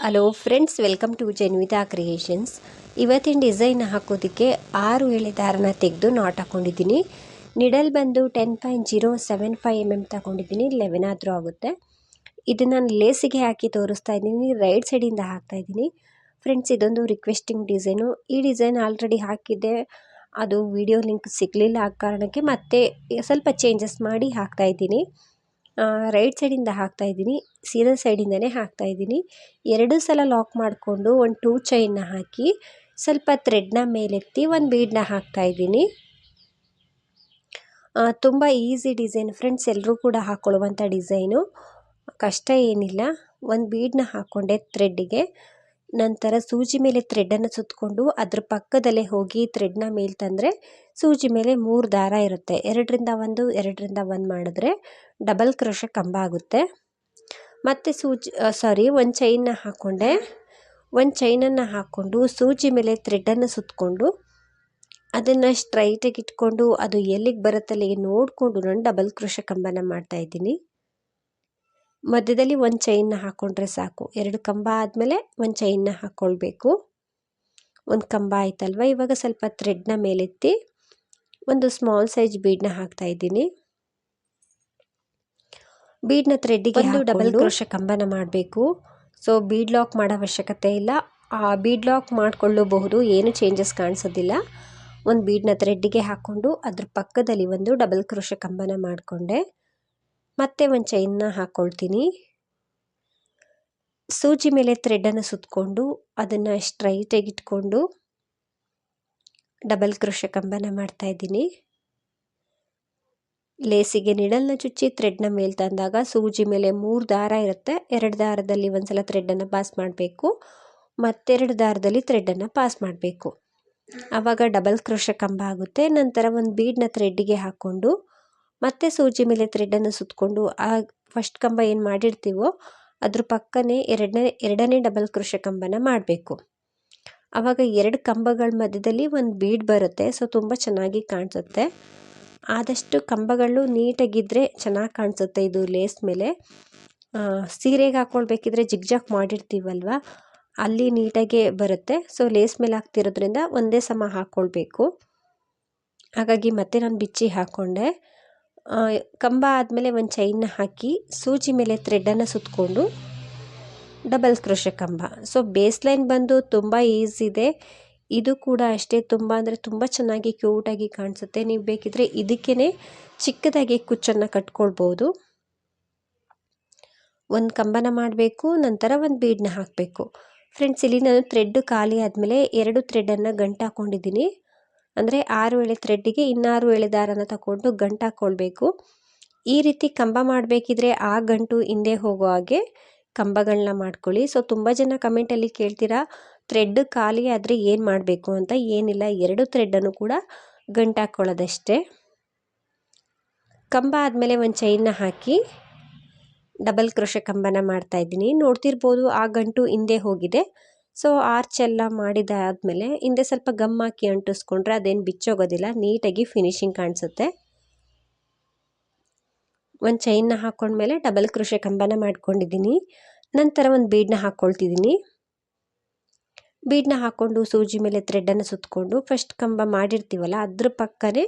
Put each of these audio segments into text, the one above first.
Hello friends welcome to Janvitha creations ಇವತ್ತಿನ design ಹಾಕೋದಕ್ಕೆ ಆರು ಎಳೆ ದಾರನ ತೆಗೆದು ನಾಟ್ ಹಾಕೊಂಡಿದ್ದೀನಿ. ನಿಡಲ್ ಬಂದು ten point zero seven five M M ತಗೊಂಡಿದ್ದೀನಿ. ಲೆವೆನ್ ಆದರೂ ಆಗುತ್ತೆ. ಇದು ನಾನು ಲೇಸಿಗೆ ಹಾಕಿ ತೋರಿಸ್ತಾ ಇದ್ದೀನಿ. ರೈಟ್ ಸೈಡಿಂದ ಹಾಕ್ತಾ ಇದ್ದೀನಿ. ಫ್ರೆಂಡ್ಸ್ ಇದೊಂದು ರಿಕ್ವೆಸ್ಟಿಂಗ್ ಡಿಸೈನು ಈ ಡಿಸೈನ್ ಆಲ್ರೆಡಿ ಹಾಕಿದ್ದೆ. ಅದು ವಿಡಿಯೋ ಲಿಂಕ್ ಸಿಗಲಿಲ್ಲ ಆ ಕಾರಣಕ್ಕೆ ಮತ್ತೆ ಸ್ವಲ್ಪ ಚೇಂಜಸ್ ಮಾಡಿ ಹಾಕ್ತಾ ಇದ್ದೀನಿ. ರೈಟ್ ಸೈಡಿಂದ ಹಾಕ್ತಾ ಇದ್ದೀನಿ. ಸೀದಾ ಸೈಡಿಂದನೇ ಹಾಕ್ತಾ ಇದ್ದೀನಿ. ಎರಡು ಸಲ ಲಾಕ್ ಮಾಡಿಕೊಂಡು ಒಂದು ಟೂ ಚೈನ್ನ ಹಾಕಿ ಸ್ವಲ್ಪ ಥ್ರೆಡ್ನ ಮೇಲೆತ್ತಿ ಒಂದು ಬೀಡನ್ನ ಹಾಕ್ತಾ ಇದ್ದೀನಿ. ತುಂಬ ಈಸಿ ಡಿಸೈನ್ ಫ್ರೆಂಡ್ಸ್ ಎಲ್ಲರೂ ಕೂಡ ಹಾಕ್ಕೊಳ್ಳುವಂಥ ಡಿಸೈನು ಕಷ್ಟ ಏನಿಲ್ಲ. ಒಂದು ಬೀಡನ್ನ ಹಾಕ್ಕೊಂಡೆ ಥ್ರೆಡ್ಡಿಗೆ ನಂತರ ಸೂಜಿ ಮೇಲೆ ಥ್ರೆಡ್ಡನ್ನು ಸುತ್ತಕೊಂಡು ಅದ್ರ ಪಕ್ಕದಲ್ಲೇ ಹೋಗಿ ಥ್ರೆಡ್ನ ಮೇಲೆ ತಂದರೆ ಸೂಜಿ ಮೇಲೆ ಮೂರು ದಾರ ಇರುತ್ತೆ. ಎರಡರಿಂದ ಒಂದು ಎರಡರಿಂದ ಒಂದು ಮಾಡಿದ್ರೆ ಡಬಲ್ ಕ್ರೋಶ ಕಂಬ ಆಗುತ್ತೆ. ಮತ್ತು ಸೂಜಿ ಸಾರಿ ಒಂದು ಚೈನ್ನ ಹಾಕ್ಕೊಂಡೆ ಒಂದು ಚೈನನ್ನು ಹಾಕ್ಕೊಂಡು ಸೂಜಿ ಮೇಲೆ ಥ್ರೆಡನ್ನು ಸುತ್ತಕೊಂಡು ಅದನ್ನು ಸ್ಟ್ರೈಟಾಗಿ ಇಟ್ಕೊಂಡು ಅದು ಎಲ್ಲಿಗೆ ಬರುತ್ತೆ ಅಲ್ಲಿಗೆ ನೋಡಿಕೊಂಡು ನಾನು ಡಬಲ್ ಕ್ರೋಶ ಕಂಬನ ಮಾಡ್ತಾಯಿದ್ದೀನಿ ಮಧ್ಯದಲ್ಲಿ ಒಂದು ಚೈನ್ನ ಹಾಕ್ಕೊಂಡ್ರೆ ಸಾಕು. ಎರಡು ಕಂಬ ಆದಮೇಲೆ ಒಂದು ಚೈನ್ನ ಹಾಕ್ಕೊಳ್ಬೇಕು ಒಂದು ಕಂಬ ಆಯ್ತಲ್ವ? ಇವಾಗ ಸ್ವಲ್ಪ ಥ್ರೆಡ್ನ ಮೇಲೆತ್ತಿ ಒಂದು ಸ್ಮಾಲ್ ಸೈಜ್ ಬೀಡನ್ನ ಹಾಕ್ತಾ ಇದ್ದೀನಿ. ಬೀಡ್ನ ಥ್ರೆಡ್ಡಿಗೆ ಒಂದು ಡಬಲ್ ಕ್ರೋಶ ಕಂಬನ ಮಾಡಬೇಕು. ಸೊ ಬೀಡ್ ಲಾಕ್ ಮಾಡೋ ಅವಶ್ಯಕತೆ ಇಲ್ಲ. ಆ ಬೀಡ್ ಲಾಕ್ ಮಾಡಿಕೊಳ್ಳಬಹುದು ಏನು ಚೇಂಜಸ್ ಕಾಣಿಸೋದಿಲ್ಲ. ಒಂದು ಬೀಡ್ನ ಥ್ರೆಡ್ಡಿಗೆ ಹಾಕ್ಕೊಂಡು ಅದ್ರ ಪಕ್ಕದಲ್ಲಿ ಒಂದು ಡಬಲ್ ಕ್ರೋಶ ಕಂಬನ ಮಾಡಿಕೊಂಡೆ. ಮತ್ತೆ ಒಂದು ಚೈನ್ನ ಹಾಕ್ಕೊಳ್ತೀನಿ ಸೂಜಿ ಮೇಲೆ ಥ್ರೆಡನ್ನು ಸುತ್ತಕೊಂಡು ಅದನ್ನು ಸ್ಟ್ರೈಟಾಗಿ ಇಟ್ಕೊಂಡು ಡಬಲ್ ಕ್ರೋಶ ಕಂಬನ ಮಾಡ್ತಾ ಇದ್ದೀನಿ. ಲೇಸಿಗೆ ನಿಡಲ್ನ ಚುಚ್ಚಿ ಥ್ರೆಡ್ನ ಮೇಲೆ ತಂದಾಗ ಸೂಜಿ ಮೇಲೆ ಮೂರು ದಾರ ಇರುತ್ತೆ. ಎರಡು ದಾರದಲ್ಲಿ ಒಂದ್ಸಲ ಥ್ರೆಡನ್ನು ಪಾಸ್ ಮಾಡಬೇಕು. ಮತ್ತೆರಡು ದಾರದಲ್ಲಿ ಥ್ರೆಡನ್ನು ಪಾಸ್ ಮಾಡಬೇಕು. ಆವಾಗ ಡಬಲ್ ಕ್ರೋಶ ಕಂಬ ಆಗುತ್ತೆ. ನಂತರ ಒಂದು ಬೀಡ್ನ ಥ್ರೆಡ್ಡಿಗೆ ಹಾಕ್ಕೊಂಡು ಮತ್ತೆ ಸೂಜಿ ಮೇಲೆ ಥ್ರೆಡ್ಡನ್ನು ಸುತ್ತಕೊಂಡು ಆ ಫಸ್ಟ್ ಕಂಬ ಏನು ಮಾಡಿರ್ತೀವೋ ಅದ್ರ ಪಕ್ಕನೇ ಎರಡನೇ ಎರಡನೇ ಡಬಲ್ ಕ್ರೋಶ ಕಂಬನ ಮಾಡಬೇಕು. ಆವಾಗ ಎರಡು ಕಂಬಗಳ ಮಧ್ಯದಲ್ಲಿ ಒಂದು ಬೀಡ್ ಬರುತ್ತೆ, ಸೊ ತುಂಬ ಚೆನ್ನಾಗಿ ಕಾಣಿಸುತ್ತೆ. ಆದಷ್ಟು ಕಂಬಗಳು ನೀಟಾಗಿದ್ದರೆ ಚೆನ್ನಾಗಿ ಕಾಣಿಸುತ್ತೆ ಇದು ಲೇಸ್ ಮೇಲೆ. ಸೀರೆಗೆ ಹಾಕ್ಕೊಳ್ಬೇಕಿದ್ರೆ ಜಿಗ್ಜಾಕ್ ಮಾಡಿರ್ತೀವಲ್ವ, ಅಲ್ಲಿ ನೀಟಾಗೆ ಬರುತ್ತೆ. ಸೊ ಲೇಸ್ ಮೇಲೆ ಹಾಕ್ತಿರೋದ್ರಿಂದ ಒಂದೇ ಸಮ ಹಾಕ್ಕೊಳ್ಬೇಕು ಹಾಗಾಗಿ ಮತ್ತೆ ನಾನು ಬಿಚ್ಚಿ ಹಾಕ್ಕೊಂಡೆ ಕಂಬ ಆದಮೇಲೆ ಒಂದು ಚೈನ್ನ ಹಾಕಿ ಸೂಜಿ ಮೇಲೆ ಥ್ರೆಡ್ಡನ್ನು ಸುತ್ತಕೊಂಡು ಡಬಲ್ ಕ್ರೋಶ ಕಂಬ. ಸೊ ಬೇಸ್ ಲೈನ್ ಬಂದು ತುಂಬ ಈಸಿ ಇದೆ. ಇದು ಕೂಡ ಅಷ್ಟೇ ತುಂಬ ಅಂದರೆ ತುಂಬ ಚೆನ್ನಾಗಿ ಕ್ಯೂಟಾಗಿ ಕಾಣಿಸುತ್ತೆ. ನೀವು ಬೇಕಿದ್ರೆ ಇದಕ್ಕೇ ಚಿಕ್ಕದಾಗಿ ಕುಚ್ಚನ್ನು ಕಟ್ಕೊಳ್ಬೋದು. ಒಂದು ಕಂಬನ ಮಾಡಬೇಕು, ನಂತರ ಒಂದು ಬೀಡನ್ನ ಹಾಕಬೇಕು. ಫ್ರೆಂಡ್ಸ್ ಇಲ್ಲಿ ನಾನು ಥ್ರೆಡ್ ಖಾಲಿ ಆದಮೇಲೆ ಎರಡು ಥ್ರೆಡನ್ನು ಗಂಟು ಹಾಕ್ಕೊಂಡಿದ್ದೀನಿ ಅಂದರೆ ಆರು ಎಳೆ ಥ್ರೆಡ್ಡಿಗೆ ಇನ್ನಾರು ಎಳೆ ದಾರನ ತಗೊಂಡು ಗಂಟು ಹಾಕ್ಕೊಳ್ಬೇಕು ಈ ರೀತಿ ಕಂಬ ಮಾಡಬೇಕಿದ್ರೆ ಆ ಗಂಟು ಹಿಂದೆ ಹೋಗೋ ಹಾಗೆ ಕಂಬಗಳನ್ನ ಮಾಡ್ಕೊಳ್ಳಿ. ಸೊ ತುಂಬ ಜನ ಕಮೆಂಟಲ್ಲಿ ಕೇಳ್ತೀರಾ, ಥ್ರೆಡ್ ಖಾಲಿ ಆದರೆ ಏನು ಮಾಡಬೇಕು? ಅಂತ ಏನಿಲ್ಲ. ಎರಡು ಥ್ರೆಡ್ಡನ್ನು ಕೂಡ ಗಂಟು ಹಾಕ್ಕೊಳ್ಳೋದಷ್ಟೇ. ಕಂಬ ಆದಮೇಲೆ ಒಂದು ಚೈನ್ನ ಹಾಕಿ ಡಬಲ್ ಕ್ರೋಶ ಕಂಬನ ಮಾಡ್ತಾ ಇದ್ದೀನಿ. ನೋಡ್ತಿರ್ಬೋದು ಆ ಗಂಟು ಹಿಂದೆ ಹೋಗಿದೆ. ಸೊ ಆರ್ಚ್ ಎಲ್ಲ ಮಾಡಿದಾದಮೇಲೆ ಹಿಂದೆ ಸ್ವಲ್ಪ ಗಮ್ ಹಾಕಿ ಅಂಟಿಸ್ಕೊಂಡ್ರೆ ಅದೇನು ಬಿಚ್ಚೋಗೋದಿಲ್ಲ. ನೀಟಾಗಿ ಫಿನಿಶಿಂಗ್ ಕಾಣಿಸುತ್ತೆ. ಒಂದು ಚೈನ್ನ ಹಾಕ್ಕೊಂಡ್ಮೇಲೆ ಡಬಲ್ ಕ್ರೋಶ ಕಂಬನ ಮಾಡ್ಕೊಂಡಿದ್ದೀನಿ. ನಂತರ ಒಂದು ಬೀಡನ್ನ ಹಾಕ್ಕೊಳ್ತಿದ್ದೀನಿ ಬೀಡನ್ನ ಹಾಕ್ಕೊಂಡು ಸೂಜಿ ಮೇಲೆ ಥ್ರೆಡನ್ನು ಸುತ್ತಕೊಂಡು ಫಸ್ಟ್ ಕಂಬ ಮಾಡಿರ್ತೀವಲ್ಲ ಅದ್ರ ಪಕ್ಕನೇ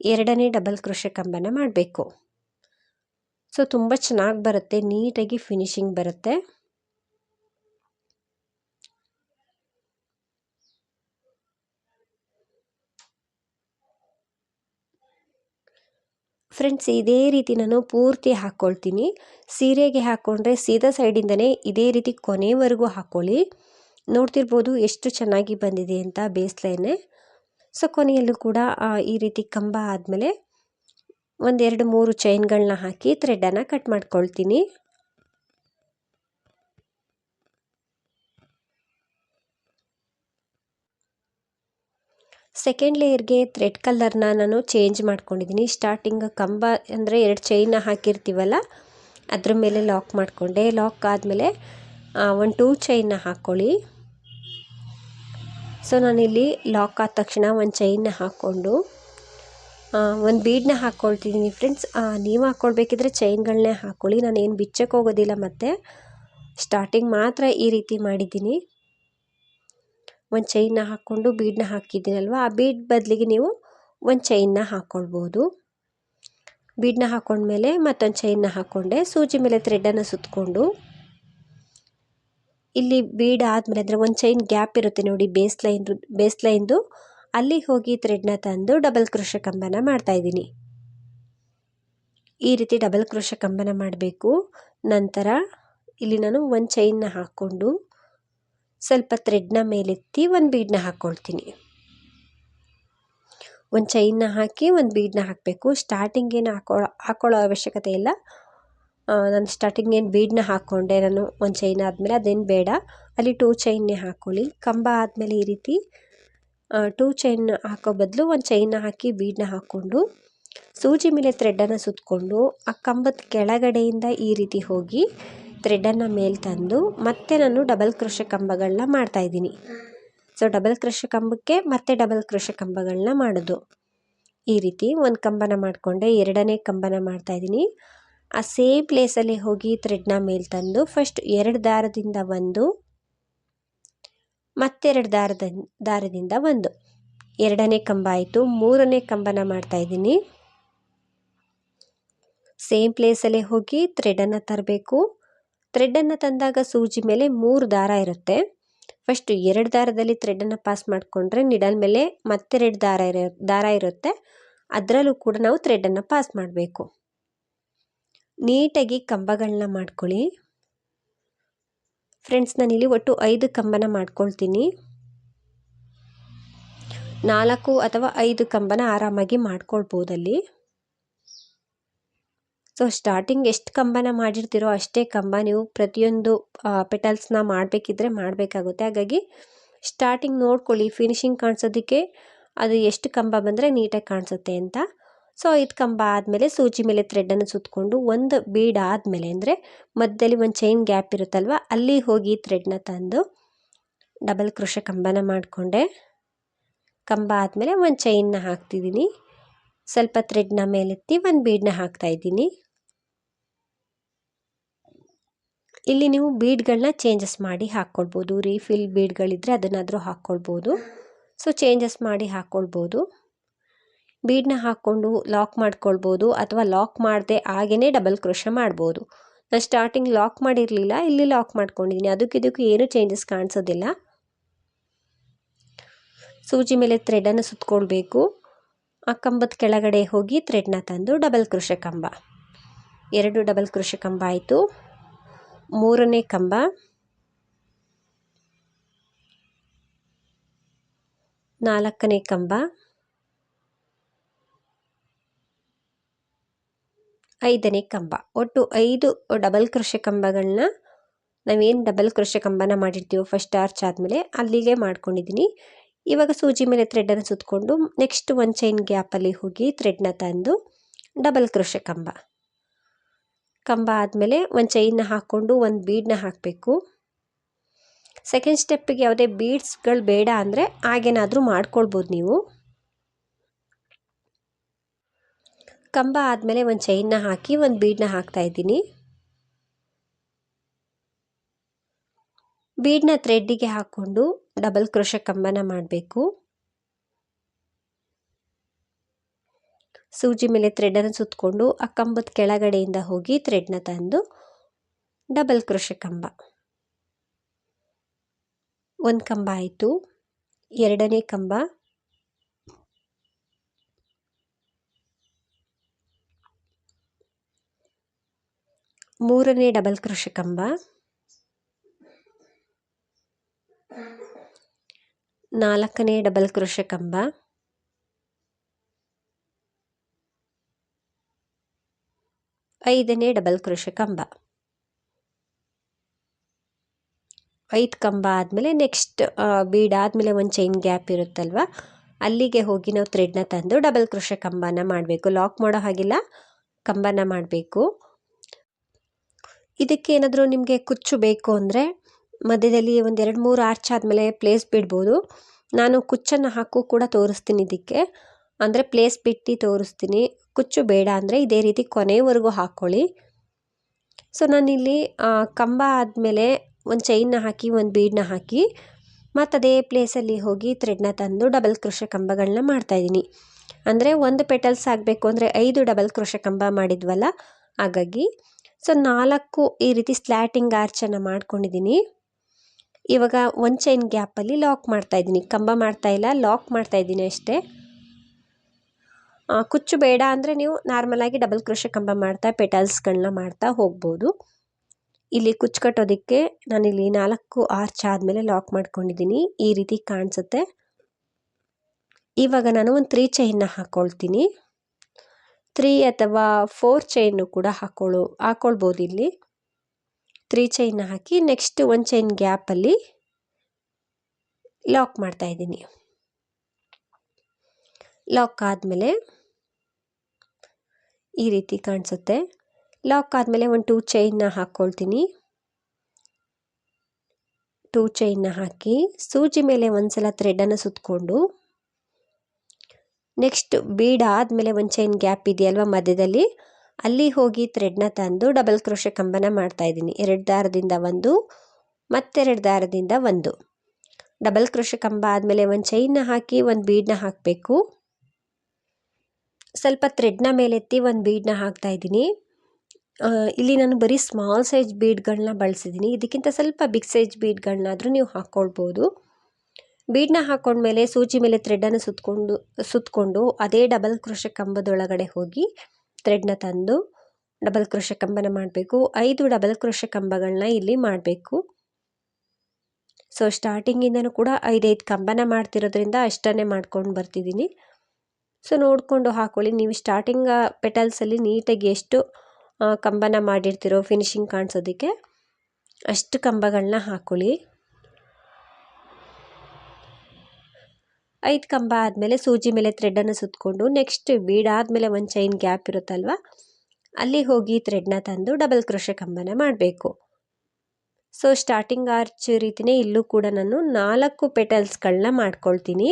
ಎರಡನೇ ಡಬಲ್ ಕ್ರೋಶ ಕಂಬನ ಮಾಡಬೇಕು. ಸೊ ತುಂಬ ಚೆನ್ನಾಗಿ ಬರುತ್ತೆ, ನೀಟಾಗಿ ಫಿನಿಶಿಂಗ್ ಬರುತ್ತೆ. ಫ್ರೆಂಡ್ಸ್ ಇದೇ ರೀತಿ ನಾನು ಪೂರ್ತಿ ಹಾಕ್ಕೊಳ್ತೀನಿ ಸೀರೆಗೆ ಹಾಕ್ಕೊಂಡ್ರೆ ಸೀದಾ ಸೈಡಿಂದನೇ ಇದೇ ರೀತಿ ಕೊನೆವರೆಗೂ ಹಾಕ್ಕೊಳ್ಳಿ ನೋಡ್ತಿರ್ಬೋದು ಎಷ್ಟು ಚೆನ್ನಾಗಿ ಬಂದಿದೆ ಅಂತ ಬೇಸ್ಲೈನೆ. ಸೊ, ಕೊನೆಯಲ್ಲೂ ಕೂಡ ಈ ರೀತಿ ಕಂಬ ಆದಮೇಲೆ ಒಂದೆರಡು ಮೂರು ಚೈನ್ಗಳನ್ನ ಹಾಕಿ ಥ್ರೆಡನ್ನು ಕಟ್ ಮಾಡ್ಕೊಳ್ತೀನಿ. ಸೆಕೆಂಡ್ ಲೇಯರ್ಗೆ ಥ್ರೆಡ್ ಕಲರ್ನ ನಾನು ಚೇಂಜ್ ಮಾಡ್ಕೊಂಡಿದ್ದೀನಿ ಸ್ಟಾರ್ಟಿಂಗ್ ಕಂಬ ಅಂದರೆ ಎರಡು ಚೈನ್ನ ಹಾಕಿರ್ತೀವಲ್ಲ, ಅದ್ರ ಮೇಲೆ ಲಾಕ್ ಮಾಡಿಕೊಂಡೆ. ಲಾಕ್ ಆದಮೇಲೆ ಒಂದು ಟೂ ಚೈನ್ನ ಹಾಕ್ಕೊಳ್ಳಿ ಸೊ ನಾನಿಲ್ಲಿ ಲಾಕ್ ಆದ ತಕ್ಷಣ ಒಂದು ಚೈನ್ನ ಹಾಕ್ಕೊಂಡು ಒಂದು ಬೀಡನ್ನ ಹಾಕ್ಕೊಳ್ತಿದ್ದೀನಿ ಫ್ರೆಂಡ್ಸ್ ನೀವು ಹಾಕ್ಕೊಳ್ಬೇಕಿದ್ರೆ ಚೈನ್ಗಳನ್ನೇ ಹಾಕ್ಕೊಳ್ಳಿ ನಾನು ಏನು ಬಿಚ್ಚಕ್ಕೆ ಹೋಗೋದಿಲ್ಲ ಮತ್ತು. ಸ್ಟಾರ್ಟಿಂಗ್ ಮಾತ್ರ ಈ ರೀತಿ ಮಾಡಿದ್ದೀನಿ ಒಂದು ಚೈನ್ನ ಹಾಕ್ಕೊಂಡು ಬೀಡನ್ನ ಹಾಕಿದ್ದೀನಲ್ವ? ಆ ಬೀಡ್ ಬದಲಿಗೆ ನೀವು ಒಂದು ಚೈನ್ನ ಹಾಕ್ಕೊಳ್ಬೋದು ಬೀಡನ್ನ ಹಾಕ್ಕೊಂಡ್ಮೇಲೆ ಮತ್ತೊಂದು ಚೈನ್ನ ಹಾಕ್ಕೊಂಡೆ ಸೂಜಿ ಮೇಲೆ ಥ್ರೆಡ್ಡನ್ನು ಸುತ್ತಕೊಂಡು ಇಲ್ಲಿ ಬೀಡ್ ಆದಮೇಲೆ ಅಂದರೆ ಒಂದು ಚೈನ್ ಗ್ಯಾಪ್ ಇರುತ್ತೆ ನೋಡಿ ಬೇಸ್ ಲೈನ್ ಬೇಸ್ ಲೈನ್ದು ಅಲ್ಲಿ ಹೋಗಿ ಥ್ರೆಡ್ನ ತಂದು ಡಬಲ್ ಕೃಷ ಕಂಬನ ಮಾಡ್ತಾಯಿದ್ದೀನಿ ಈ ರೀತಿ ಡಬಲ್ ಕೃಷ ಕಂಬನ ಮಾಡಬೇಕು. ನಂತರ ಇಲ್ಲಿ ನಾನು ಒಂದು ಚೈನ್ನ ಹಾಕ್ಕೊಂಡು ಸ್ವಲ್ಪ ಥ್ರೆಡ್ನ ಮೇಲೆತ್ತಿ ಒಂದು ಬೀಡನ್ನ ಹಾಕ್ಕೊಳ್ತೀನಿ ಒಂದು ಚೈನ್ನ ಹಾಕಿ ಒಂದು ಬೀಡನ್ನ ಹಾಕಬೇಕು. ಸ್ಟಾರ್ಟಿಂಗ್ ಏನು ಹಾಕೋ ಹಾಕ್ಕೊಳ್ಳೋ ಅವಶ್ಯಕತೆ ಇಲ್ಲ. ನಾನು ಸ್ಟಾರ್ಟಿಂಗ್ ಏನು ಬೀಡನ್ನ ಹಾಕ್ಕೊಂಡೆ ನಾನು ಒಂದು ಚೈನ್ ಆದಮೇಲೆ ಅದೇನು ಬೇಡ. ಅಲ್ಲಿ ಟೂ ಚೈನ್ನೇ ಹಾಕ್ಕೊಳ್ಳಿ ಕಂಬ ಆದಮೇಲೆ ಈ ರೀತಿ ಟೂ ಚೈನ್ ಹಾಕೋ ಬದಲು ಒಂದು ಚೈನ್ನ ಹಾಕಿ ಬೀಡನ್ನ ಹಾಕ್ಕೊಂಡು, ಸೂಜಿ ಮೇಲೆ ಥ್ರೆಡ್ಡನ್ನು ಸುತ್ತಕೊಂಡು ಆ ಕಂಬದ ಕೆಳಗಡೆಯಿಂದ ಈ ರೀತಿ ಹೋಗಿ ಥ್ರೆಡ್ಡನ್ನು ಮೇಲೆ ತಂದು ಮತ್ತೆ ನಾನು ಡಬಲ್ ಕ್ರೋಶ ಕಂಬಗಳನ್ನ ಮಾಡ್ತಾಯಿದ್ದೀನಿ ಸೊ ಡಬಲ್ ಕ್ರೋಶ ಕಂಬಕ್ಕೆ ಮತ್ತೆ ಡಬಲ್ ಕ್ರೋಶ ಕಂಬಗಳನ್ನ ಮಾಡೋದು. ಈ ರೀತಿ ಒಂದು ಕಂಬನ ಮಾಡಿಕೊಂಡೆ, ಎರಡನೇ ಕಂಬನ ಮಾಡ್ತಾಯಿದ್ದೀನಿ ಆ ಸೇಮ್ ಪ್ಲೇಸಲ್ಲಿ ಹೋಗಿ ಥ್ರೆಡ್ನ ಮೇಲೆ ತಂದು ಫಸ್ಟ್ ಎರಡು ದಾರದಿಂದ ಒಂದು, ಮತ್ತೆರಡು ದಾರದ ದಾರದಿಂದ ಒಂದು. ಎರಡನೇ ಕಂಬ ಆಯಿತು, ಮೂರನೇ ಕಂಬನ ಮಾಡ್ತಾಯಿದ್ದೀನಿ ಸೇಮ್ ಪ್ಲೇಸಲ್ಲೇ ಹೋಗಿ ಥ್ರೆಡನ್ನು ತರಬೇಕು. ಥ್ರೆಡನ್ನು ತಂದಾಗ ಸೂಜಿ ಮೇಲೆ ಮೂರು ದಾರ ಇರುತ್ತೆ. ಫಸ್ಟ್ ಎರಡು ದಾರದಲ್ಲಿ ಥ್ರೆಡ್ಡನ್ನು ಪಾಸ್ ಮಾಡಿಕೊಂಡ್ರೆ ನಿಡಲ್ ಮೇಲೆ ಮತ್ತೆರಡು ದಾರ ಇರ, ದಾರ ಇರುತ್ತೆ. ಅದರಲ್ಲೂ ಕೂಡ ನಾವು ಥ್ರೆಡ್ಡನ್ನು ಪಾಸ್ ಮಾಡಬೇಕು. ನೀಟಾಗಿ ಕಂಬಗಳನ್ನ ಮಾಡ್ಕೊಳ್ಳಿ. ಫ್ರೆಂಡ್ಸ್ ನಾನಿಲ್ಲಿ ಒಟ್ಟು ಐದು ಕಂಬನ ಮಾಡ್ಕೊಳ್ತೀನಿ. ನಾಲ್ಕು ಅಥವಾ ಐದು ಕಂಬನ ಆರಾಮಾಗಿ ಮಾಡ್ಕೊಳ್ಬೋದಲ್ಲಿ. ಸೊ ಸ್ಟಾರ್ಟಿಂಗ್ ಎಷ್ಟು ಕಂಬನ ಮಾಡಿರ್ತೀರೋ ಅಷ್ಟೇ ಕಂಬ ನೀವು ಪ್ರತಿಯೊಂದು ಪೆಟಲ್ಸ್ನ ಮಾಡಬೇಕಿದ್ರೆ ಮಾಡಬೇಕಾಗುತ್ತೆ. ಹಾಗಾಗಿ ಸ್ಟಾರ್ಟಿಂಗ್ ನೋಡ್ಕೊಳ್ಳಿ ಫಿನಿಶಿಂಗ್ ಕಾಣಿಸೋದಕ್ಕೆ ಅದು ಎಷ್ಟು ಕಂಬ ಬಂದರೆ ನೀಟಾಗಿ ಕಾಣಿಸುತ್ತೆ ಅಂತ. ಸೊ ಐದು ಕಂಬ ಆದಮೇಲೆ ಸೂಜಿ ಮೇಲೆ ಥ್ರೆಡನ್ನು ಸುತ್ತಕೊಂಡು ಒಂದು ಬೀಡ್ ಆದಮೇಲೆ ಅಂದರೆ ಮಧ್ಯದಲ್ಲಿ ಒಂದು ಚೈನ್ ಗ್ಯಾಪ್ ಇರುತ್ತಲ್ವ, ಅಲ್ಲಿ ಹೋಗಿ ಥ್ರೆಡ್ನ ತಂದು ಡಬಲ್ ಕೃಷ ಕಂಬನ ಮಾಡಿಕೊಂಡೆ. ಕಂಬ ಆದಮೇಲೆ ಒಂದು ಚೈನ್ನ ಹಾಕ್ತಿದ್ದೀನಿ. ಸ್ವಲ್ಪ ಥ್ರೆಡ್ನ ಮೇಲೆತ್ತಿ ಒಂದು ಬೀಡನ್ನ ಹಾಕ್ತಾಯಿದ್ದೀನಿ ಇಲ್ಲಿ ನೀವು ಬೀಡ್ಗಳನ್ನ ಚೇಂಜಸ್ ಮಾಡಿ ಹಾಕ್ಕೊಳ್ಬೋದು ರೀಫಿಲ್ ಬೀಡ್ಗಳಿದ್ದರೆ ಅದನ್ನಾದರೂ ಹಾಕ್ಕೊಳ್ಬೋದು ಸೊ ಚೇಂಜಸ್ ಮಾಡಿ ಹಾಕ್ಕೊಳ್ಬೋದು ಬೀಡನ್ನ ಹಾಕ್ಕೊಂಡು ಲಾಕ್ ಮಾಡ್ಕೊಳ್ಬೋದು ಅಥವಾ ಲಾಕ್ ಮಾಡದೆ ಹಾಗೇ ಡಬಲ್ ಕ್ರೋಶ ಮಾಡ್ಬೋದು. ನಾನು ಸ್ಟಾರ್ಟಿಂಗ್ ಲಾಕ್ ಮಾಡಿರಲಿಲ್ಲ, ಇಲ್ಲಿ ಲಾಕ್ ಮಾಡ್ಕೊಂಡಿದ್ದೀನಿ ಅದಕ್ಕೆ ಇದಕ್ಕೂ ಏನೂ ಚೇಂಜಸ್ ಕಾಣಿಸೋದಿಲ್ಲ. ಸೂಜಿ ಮೇಲೆ ಥ್ರೆಡನ್ನು ಸುತ್ತಕೊಳ್ಬೇಕು ಆ ಕಂಬದ ಕೆಳಗಡೆ ಹೋಗಿ ಥ್ರೆಡ್ನ ತಂದು ಡಬಲ್ ಕೃಷ ಕಂಬ. ಎರಡು ಡಬಲ್ ಕೃಷ ಕಂಬ ಆಯಿತು. ಮೂರನೇ ಕಂಬ. ನಾಲ್ಕನೇ ಕಂಬ. ಐದನೇ ಕಂಬ. ಒಟ್ಟು ಐದು ಡಬಲ್ ಕೃಷಿ ಕಂಬಗಳನ್ನ ನಾವೇನು ಡಬಲ್ ಕೃಷಿ ಕಂಬನ ಮಾಡಿರ್ತೀವೋ ಫಸ್ಟ್ ಆರ್ಚ್ ಆದಮೇಲೆ ಅಲ್ಲಿಗೆ ಮಾಡ್ಕೊಂಡಿದ್ದೀನಿ ಇವಾಗ ಸೂಜಿ ಮೇಲೆ ಥ್ರೆಡನ್ನು ಸುತ್ತಕೊಂಡು ನೆಕ್ಸ್ಟ್ ಒಂದು ಚೈನ್ ಗ್ಯಾಪಲ್ಲಿ ಹೋಗಿ ಥ್ರೆಡ್ನ ತಂದು ಡಬಲ್ ಕೃಷಿ ಕಂಬ. ಕಂಬ ಆದಮೇಲೆ ಒಂದು ಚೈನ್ನ ಹಾಕ್ಕೊಂಡು ಒಂದು ಬೀಡನ್ನ ಹಾಕಬೇಕು. ಸೆಕೆಂಡ್ ಸ್ಟೆಪ್ಪಿಗೆ ಯಾವುದೇ ಬೀಡ್ಸ್ಗಳು ಬೇಡ ಅಂದರೆ ಹಾಗೇನಾದರೂ ಮಾಡ್ಕೊಳ್ಬೋದು ನೀವು. ಕಂಬ ಆದಮೇಲೆ ಒಂದು ಚೈನ್ನ ಹಾಕಿ ಒಂದು ಬೀಡನ್ನ ಹಾಕ್ತಾ ಇದ್ದೀನಿ. ಬೀಡನ್ನ ಥ್ರೆಡ್ಡಿಗೆ ಹಾಕ್ಕೊಂಡು ಡಬಲ್ ಕ್ರೋಶ ಕಂಬನ ಮಾಡಬೇಕು. ಸೂಜಿ ಮೇಲೆ ಥ್ರೆಡನ್ನು ಸುತ್ತಕೊಂಡು ಆ ಕಂಬದ ಕೆಳಗಡೆಯಿಂದ ಹೋಗಿ ಥ್ರೆಡ್ನ ತಂದು ಡಬಲ್ ಕ್ರೋಶೆ ಕಂಬ. ಒಂದು ಕಂಬ ಆಯಿತು. ಎರಡನೇ ಕಂಬ. ಮೂರನೇ ಡಬಲ್ ಕ್ರೋಶೆ ಕಂಬ. ನಾಲ್ಕನೇ ಡಬಲ್ ಕ್ರೋಶೆ ಕಂಬ. ಐದನೇ ಡಬಲ್ ಕೃಷ ಕಂಬ. ಐದು ಕಂಬ ಆದಮೇಲೆ ನೆಕ್ಸ್ಟ್ ಬೀಡ್ ಆದಮೇಲೆ ಒಂದು ಚೈನ್ ಗ್ಯಾಪ್ ಇರುತ್ತಲ್ವ? ಅಲ್ಲಿಗೆ ಹೋಗಿ ನಾವು ಥ್ರೆಡ್ನ ತಂದು ಡಬಲ್ ಕೃಷ ಕಂಬನ ಮಾಡಬೇಕು. ಲಾಕ್ ಮಾಡೋ ಹಾಗಿಲ್ಲ, ಕಂಬನ ಮಾಡಬೇಕು. ಇದಕ್ಕೆ ಏನಾದರೂ ನಿಮಗೆ ಕುಚ್ಚು ಬೇಕು ಅಂದರೆ ಮಧ್ಯದಲ್ಲಿ ಒಂದು ಎರಡು ಮೂರು ಆರ್ಚ್ ಆದಮೇಲೆ ಪ್ಲೇಸ್ ಬಿಡ್ಬೋದು. ನಾನು ಕುಚ್ಚನ್ನು ಹಾಕು ಕೂಡ ತೋರಿಸ್ತೀನಿ ಇದಕ್ಕೆ. ಅಂದರೆ ಪ್ಲೇಸ್ ಬಿಟ್ಟು ತೋರಿಸ್ತೀನಿ. ಕುಚ್ಚು ಬೇಡ ಅಂದರೆ ಇದೇ ರೀತಿ ಕೊನೆವರೆಗೂ ಹಾಕ್ಕೊಳ್ಳಿ ಸೊ ನಾನಿಲ್ಲಿ ಕಂಬ ಆದಮೇಲೆ ಒಂದು ಚೈನ್ನ ಹಾಕಿ, ಒಂದು ಬೀಡನ್ನ ಹಾಕಿ, ಮತ್ತು ಅದೇ ಪ್ಲೇಸಲ್ಲಿ ಹೋಗಿ ಥ್ರೆಡ್ನ ತಂದು ಡಬಲ್ ಕೃಷಿ ಕಂಬಗಳನ್ನ ಮಾಡ್ತಾಯಿದ್ದೀನಿ ಅಂದರೆ ಒಂದು ಪೆಟಲ್ಸ್ ಆಗಬೇಕು ಅಂದರೆ ಐದು ಡಬಲ್ ಕ್ರೋಶ ಕಂಬ ಮಾಡಿದ್ವಲ್ಲ, ಹಾಗಾಗಿ. ಸೊ ನಾಲ್ಕು ಈ ರೀತಿ ಸ್ಲ್ಯಾಟಿಂಗ್ ಆರ್ಚನ್ನು ಮಾಡ್ಕೊಂಡಿದ್ದೀನಿ. ಇವಾಗ ಒಂದು ಚೈನ್ ಗ್ಯಾಪಲ್ಲಿ ಲಾಕ್ ಮಾಡ್ತಾಯಿದ್ದೀನಿ ಕಂಬ ಮಾಡ್ತಾಯಿಲ್ಲ ಲಾಕ್ ಮಾಡ್ತಾಯಿದ್ದೀನಿ ಅಷ್ಟೇ. ಕುಚ್ಚು ಬೇಡ ಅಂದರೆ ನೀವು ನಾರ್ಮಲಾಗಿ ಡಬಲ್ ಕ್ರೋಶ ಕಂಬ ಮಾಡ್ತಾ ಪೆಟಲ್ಸ್ಗಳನ್ನ ಮಾಡ್ತಾ ಹೋಗ್ಬೋದು. ಇಲ್ಲಿ ಕುಚ್ಚು ಕಟ್ಟೋದಕ್ಕೆ ನಾನಿಲ್ಲಿ ನಾಲ್ಕು ಆರ್ಚ್ ಆದಮೇಲೆ ಲಾಕ್ ಮಾಡ್ಕೊಂಡಿದ್ದೀನಿ. ಈ ರೀತಿ ಕಾಣಿಸುತ್ತೆ. ಇವಾಗ ನಾನು ಒಂದು ತ್ರೀ ಚೈನ್ನ ಹಾಕ್ಕೊಳ್ತೀನಿ ತ್ರೀ ಅಥವಾ ಫೋರ್ ಚೈನು ಕೂಡ ಹಾಕೊಳ್ಳೋ ಹಾಕ್ಕೊಳ್ಬೋದು ಇಲ್ಲಿ. ತ್ರೀ ಚೈನ್ನ ಹಾಕಿ ನೆಕ್ಸ್ಟ್ ಒಂದು ಚೈನ್ ಗ್ಯಾಪಲ್ಲಿ ಲಾಕ್ ಮಾಡ್ತಾ ಇದ್ದೀನಿ. ಲಾಕ್ ಆದಮೇಲೆ ಈ ರೀತಿ ಕಾಣಿಸುತ್ತೆ. ಲಾಕ್ ಆದಮೇಲೆ ಒಂದು ಟೂ ಚೈನ್ನ ಹಾಕ್ಕೊಳ್ತೀನಿ ಟೂ ಚೈನ್ನ ಹಾಕಿ ಸೂಜಿ ಮೇಲೆ ಒಂದು ಸಲ ಥ್ರೆಡನ್ನು ಸುತ್ತಕೊಂಡು ನೆಕ್ಸ್ಟ್ ಬೀಡ್ ಆದಮೇಲೆ ಒಂದು ಚೈನ್ ಗ್ಯಾಪ್ ಇದೆಯಲ್ವ ಮಧ್ಯದಲ್ಲಿ, ಅಲ್ಲಿ ಹೋಗಿ ಥ್ರೆಡ್ನ ತಂದು ಡಬಲ್ ಕ್ರೋಶ ಕಂಬನ ಮಾಡ್ತಾ ಇದ್ದೀನಿ. ಎರಡು ದಾರದಿಂದ ಒಂದು, ಮತ್ತೆರಡು ದಾರದಿಂದ ಒಂದು. ಡಬಲ್ ಕ್ರೋಶ ಕಂಬ ಆದಮೇಲೆ ಒಂದು ಚೈನ್ನ ಹಾಕಿ ಒಂದು ಬೀಡನ್ನ ಹಾಕಬೇಕು. ಸ್ವಲ್ಪ ಥ್ರೆಡ್ನ ಮೇಲೆತ್ತಿ ಒಂದು ಬೀಡನ್ನ ಹಾಕ್ತಾ ಇದ್ದೀನಿ. ಇಲ್ಲಿ ನಾನು ಬರೀ ಸ್ಮಾಲ್ ಸೈಜ್ ಬೀಡ್ಗಳನ್ನ ಬಳಸಿದ್ದೀನಿ ಇದಕ್ಕಿಂತ ಸ್ವಲ್ಪ ಬಿಗ್ ಸೈಜ್ ಬೀಡ್ಗಳನ್ನಾದರೂ ನೀವು ಹಾಕ್ಕೊಳ್ಬೋದು ಬೀಡನ್ನ ಹಾಕ್ಕೊಂಡ್ಮೇಲೆ ಸೂಜಿ ಮೇಲೆ ಥ್ರೆಡನ್ನು ಸುತ್ತಕೊಂಡು ಸುತ್ತಕೊಂಡು ಅದೇ ಡಬಲ್ ಕ್ರೋಶ ಕಂಬದೊಳಗಡೆ ಹೋಗಿ ಥ್ರೆಡ್ನ ತಂದು ಡಬಲ್ ಕ್ರೋಶ ಕಂಬನ ಮಾಡಬೇಕು. ಐದು ಡಬಲ್ ಕ್ರೋಶ ಕಂಬಗಳನ್ನ ಇಲ್ಲಿ ಮಾಡಬೇಕು. ಸೊ ಸ್ಟಾರ್ಟಿಂಗಿಂದನೂ ಕೂಡ ಐದೈದು ಕಂಬನ ಮಾಡ್ತಿರೋದ್ರಿಂದ ಅಷ್ಟನ್ನೇ ಮಾಡ್ಕೊಂಡು ಬರ್ತಿದ್ದೀನಿ ಸೊ ನೋಡಿಕೊಂಡು ಹಾಕೊಳ್ಳಿ. ನೀವು ಸ್ಟಾರ್ಟಿಂಗ್ ಪೆಟಲ್ಸಲ್ಲಿ ನೀಟಾಗಿ ಎಷ್ಟು ಕಂಬನ ಮಾಡಿರ್ತೀರೋ ಫಿನಿಶಿಂಗ್ ಕಾಣಿಸೋದಕ್ಕೆ ಅಷ್ಟು ಕಂಬಗಳನ್ನ ಹಾಕ್ಕೊಳ್ಳಿ ಐದು ಕಂಬ ಆದಮೇಲೆ ಸೂಜಿ ಮೇಲೆ ಥ್ರೆಡನ್ನು ಸುತ್ತಕೊಂಡು ನೆಕ್ಸ್ಟ್ ಬೀಡಾದಮೇಲೆ ಒಂದು ಚೈನ್ ಗ್ಯಾಪ್ ಇರುತ್ತಲ್ವ, ಅಲ್ಲಿ ಹೋಗಿ ಥ್ರೆಡ್ನ ತಂದು ಡಬಲ್ ಕ್ರೋಶ ಕಂಬನ ಮಾಡಬೇಕು. ಸೊ ಸ್ಟಾರ್ಟಿಂಗ್ ಆರ್ಚ್ ರೀತಿಯೇ ಇಲ್ಲೂ ಕೂಡ ನಾನು ನಾಲ್ಕು ಪೆಟಲ್ಸ್ಗಳನ್ನ ಮಾಡ್ಕೊಳ್ತೀನಿ.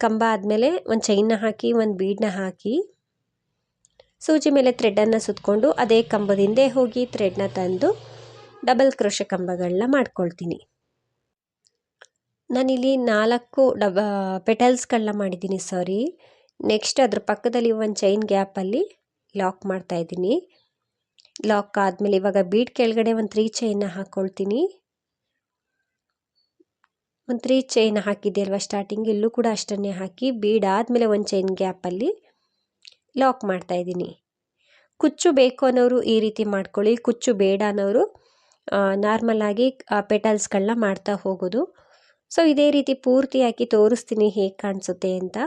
ಕಂಬ ಆದಮೇಲೆ ಒಂದು ಚೈನ್ನ ಹಾಕಿ, ಒಂದು ಬೀಡನ್ನ ಹಾಕಿ, ಸೂಜಿ ಮೇಲೆ ಥ್ರೆಡನ್ನು ಸುತ್ತಕೊಂಡು ಅದೇ ಕಂಬದಿಂದ ಹೋಗಿ ಥ್ರೆಡ್ನ ತಂದು ಡಬಲ್ ಕ್ರೋಶ ಕಂಬಗಳನ್ನ ಮಾಡ್ಕೊಳ್ತೀನಿ. ನಾನಿಲ್ಲಿ ನಾಲ್ಕು ಡಬ ಪೆಟಲ್ಸ್ಗಳನ್ನ ಮಾಡಿದ್ದೀನಿ ಸಾರಿ ನೆಕ್ಸ್ಟ್ ಅದ್ರ ಪಕ್ಕದಲ್ಲಿ ಒಂದು ಚೈನ್ ಗ್ಯಾಪಲ್ಲಿ ಲಾಕ್ ಮಾಡ್ತಾಯಿದ್ದೀನಿ ಲಾಕ್ ಆದಮೇಲೆ ಇವಾಗ ಬೀಡ್ ಕೆಳಗಡೆ ಒಂದು ತ್ರೀ ಚೈನ್ನ ಹಾಕ್ಕೊಳ್ತೀನಿ ಒಂದು ತ್ರೀ ಚೈನ್ ಹಾಕಿದ್ದೆ ಅಲ್ವಾ ಸ್ಟಾರ್ಟಿಂಗ್ ಇಲ್ಲೂ ಕೂಡ ಅಷ್ಟನ್ನೇ ಹಾಕಿ ಬೀಡ್ ಆದಮೇಲೆ ಒಂದು ಚೈನ್ ಗ್ಯಾಪಲ್ಲಿ ಲಾಕ್ ಮಾಡ್ತಾ ಇದ್ದೀನಿ. ಕುಚ್ಚು ಬೇಕು ಅನ್ನೋರು ಈ ರೀತಿ ಮಾಡ್ಕೊಳ್ಳಿ. ಕುಚ್ಚು ಬೇಡ ಅನ್ನೋರು ನಾರ್ಮಲಾಗಿ ಪೆಟಲ್ಸ್ಗಳನ್ನ ಮಾಡ್ತಾ ಹೋಗೋದು. ಸೊ ಇದೇ ರೀತಿ ಪೂರ್ತಿ ಹಾಕಿ ತೋರಿಸ್ತೀನಿ ಹೇಗೆ ಕಾಣಿಸುತ್ತೆ ಅಂತ.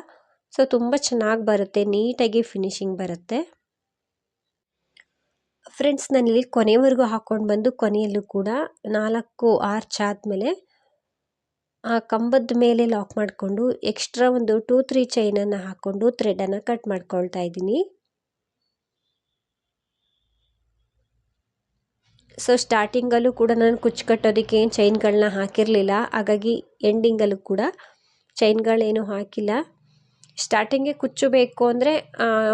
ಸೊ ತುಂಬ ಚೆನ್ನಾಗಿ ಬರುತ್ತೆ. ನೀಟಾಗಿ ಫಿನಿಶಿಂಗ್ ಬರುತ್ತೆ. ಫ್ರೆಂಡ್ಸ್ ನಾನಿಲ್ಲಿ ಕೊನೆವರೆಗೂ ಹಾಕ್ಕೊಂಡು ಬಂದು ಕೊನೆಯಲ್ಲೂ ಕೂಡ ನಾಲ್ಕು ಆರ್ಚ್ ಆದಮೇಲೆ ಆ ಕಂಬದ ಮೇಲೆ ಲಾಕ್ ಮಾಡಿಕೊಂಡು ಎಕ್ಸ್ಟ್ರಾ ಒಂದು ಟೂ ತ್ರೀ ಚೈನನ್ನು ಹಾಕ್ಕೊಂಡು ಥ್ರೆಡನ್ನು ಕಟ್ ಮಾಡ್ಕೊಳ್ತಾ ಇದ್ದೀನಿ. ಸೊ ಸ್ಟಾರ್ಟಿಂಗಲ್ಲೂ ಕೂಡ ನಾನು ಕುಚ್ಚು ಕಟ್ಟೋದಕ್ಕೆ ಏನು ಚೈನ್ಗಳನ್ನ ಹಾಕಿರಲಿಲ್ಲ. ಹಾಗಾಗಿ ಎಂಡಿಂಗಲ್ಲೂ ಕೂಡ ಚೈನ್ಗಳೇನು ಹಾಕಿಲ್ಲ. ಸ್ಟಾರ್ಟಿಂಗ್ಗೆ ಕುಚ್ಚು ಬೇಕು ಅಂದರೆ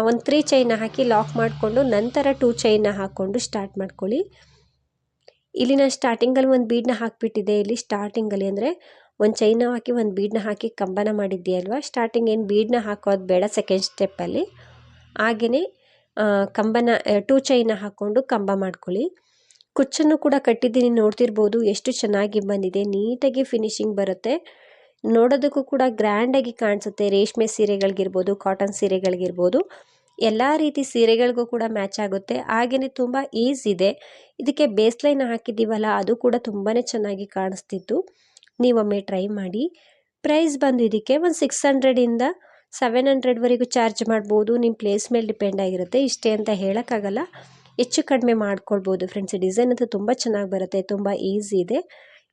ಒಂದು ತ್ರೀ ಚೈನ ಹಾಕಿ ಲಾಕ್ ಮಾಡಿಕೊಂಡು ನಂತರ ಟೂ ಚೈನ ಹಾಕ್ಕೊಂಡು ಸ್ಟಾರ್ಟ್ ಮಾಡ್ಕೊಳ್ಳಿ. ಇಲ್ಲಿ ನಾನು ಸ್ಟಾರ್ಟಿಂಗಲ್ಲಿ ಒಂದು ಬೀಡನ್ನ ಹಾಕಿಬಿಟ್ಟಿದ್ದೆ. ಇಲ್ಲಿ ಸ್ಟಾರ್ಟಿಂಗಲ್ಲಿ ಅಂದರೆ ಒಂದು ಚೈನ ಹಾಕಿ, ಒಂದು ಬೀಡನ್ನ ಹಾಕಿ ಕಂಬನ ಮಾಡಿದ್ದೀಯಲ್ವ? ಸ್ಟಾರ್ಟಿಂಗ್ ಏನು ಬೀಡನ್ನ ಹಾಕೋದು ಬೇಡ ಸೆಕೆಂಡ್ ಸ್ಟೆಪ್ಪಲ್ಲಿ ಹಾಗೆಯೇ ಕಂಬನ ಟೂ ಚೈನ ಹಾಕ್ಕೊಂಡು ಕಂಬ ಮಾಡ್ಕೊಳ್ಳಿ. ಕುಚ್ಚನ್ನು ಕೂಡ ಕಟ್ಟಿದ್ದೀನಿ, ನೋಡ್ತಿರ್ಬೋದು. ಎಷ್ಟು ಚೆನ್ನಾಗಿ ಬಂದಿದೆ. ನೀಟಾಗಿ ಫಿನಿಶಿಂಗ್ ಬರುತ್ತೆ. ನೋಡೋದಕ್ಕೂ ಕೂಡ ಗ್ರ್ಯಾಂಡಾಗಿ ಕಾಣಿಸುತ್ತೆ. ರೇಷ್ಮೆ ಸೀರೆಗಳಿಗಿರ್ಬೋದು ಕಾಟನ್ ಸೀರೆಗಳಿಗಿರ್ಬೋದು. ಎಲ್ಲ ರೀತಿ ಸೀರೆಗಳಿಗೂ ಕೂಡ ಮ್ಯಾಚ್ ಆಗುತ್ತೆ. ಹಾಗೆಯೇ ತುಂಬ ಈಸ್ ಇದೆ. ಇದಕ್ಕೆ ಬೇಸ್ಲೈನ್ ಹಾಕಿದ್ದೀವಲ್ಲ, ಅದು ಕೂಡ ತುಂಬಾ ಚೆನ್ನಾಗಿ ಕಾಣಿಸ್ತಿತ್ತು. ನೀವೊಮ್ಮೆ ಟ್ರೈ ಮಾಡಿ. ಪ್ರೈಸ್ ಬಂದು ಇದಕ್ಕೆ ಒಂದು ಸಿಕ್ಸ್ ಹಂಡ್ರೆಡಿಂದ ಸೆವೆನ್ ಹಂಡ್ರೆಡ್ವರೆಗೂ ಚಾರ್ಜ್ ಮಾಡ್ಬೋದು. ನಿಮ್ಮ ಪ್ಲೇಸ್ ಮೇಲೆ ಡಿಪೆಂಡ್ ಆಗಿರುತ್ತೆ. ಇಷ್ಟೇ ಅಂತ ಹೇಳೋಕ್ಕಾಗಲ್ಲ. ಹೆಚ್ಚು ಕಡಿಮೆ ಮಾಡ್ಕೊಳ್ಬೋದು ಫ್ರೆಂಡ್ಸ್ ಡಿಸೈನ್ ಅಂತೂ ತುಂಬ ಚೆನ್ನಾಗಿ ಬರುತ್ತೆ. ತುಂಬ ಈಸಿ ಇದೆ.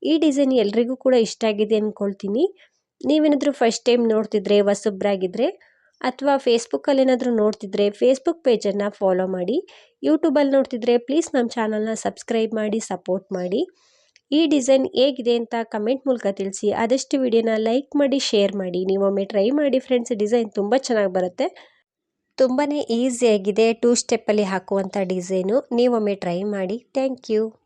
ಈ ಡಿಸೈನ್ ಎಲ್ರಿಗೂ ಕೂಡ ಇಷ್ಟ ಆಗಿದೆ ಅಂದ್ಕೊಳ್ತೀನಿ ನೀವೇನಾದರೂ ಫಸ್ಟ್ ಟೈಮ್ ನೋಡ್ತಿದ್ರೆ ಹೊಸಬ್ರಾಗಿದ್ದರೆ ಅಥವಾ ಫೇಸ್ಬುಕ್ಕಲ್ಲಿ ಏನಾದರೂ ನೋಡ್ತಿದ್ರೆ ಫೇಸ್ಬುಕ್ ಪೇಜನ್ನು ಫಾಲೋ ಮಾಡಿ. ಯೂಟ್ಯೂಬಲ್ಲಿ ನೋಡ್ತಿದ್ರೆ ಪ್ಲೀಸ್ ನಮ್ಮ ಚಾನಲ್ನ ಸಬ್ಸ್ಕ್ರೈಬ್ ಮಾಡಿ ಸಪೋರ್ಟ್ ಮಾಡಿ. ಈ ಡಿಸೈನ್ ಹೇಗಿದೆ ಅಂತ ಕಮೆಂಟ್ ಮೂಲಕ ತಿಳಿಸಿ. ಆದಷ್ಟು ವಿಡಿಯೋನ ಲೈಕ್ ಮಾಡಿ, ಶೇರ್ ಮಾಡಿ. ನೀವೊಮ್ಮೆ ಟ್ರೈ ಮಾಡಿ ಫ್ರೆಂಡ್ಸ್, ಡಿಸೈನ್ ತುಂಬ ಚೆನ್ನಾಗಿ ಬರುತ್ತೆ. ತುಂಬಾ ಈಸಿಯಾಗಿದೆ ಟೂ ಸ್ಟೆಪ್ಪಲ್ಲಿ ಹಾಕುವಂಥ ಡಿಸೈನು. ನೀವೊಮ್ಮೆ ಟ್ರೈ ಮಾಡಿ. Thank you.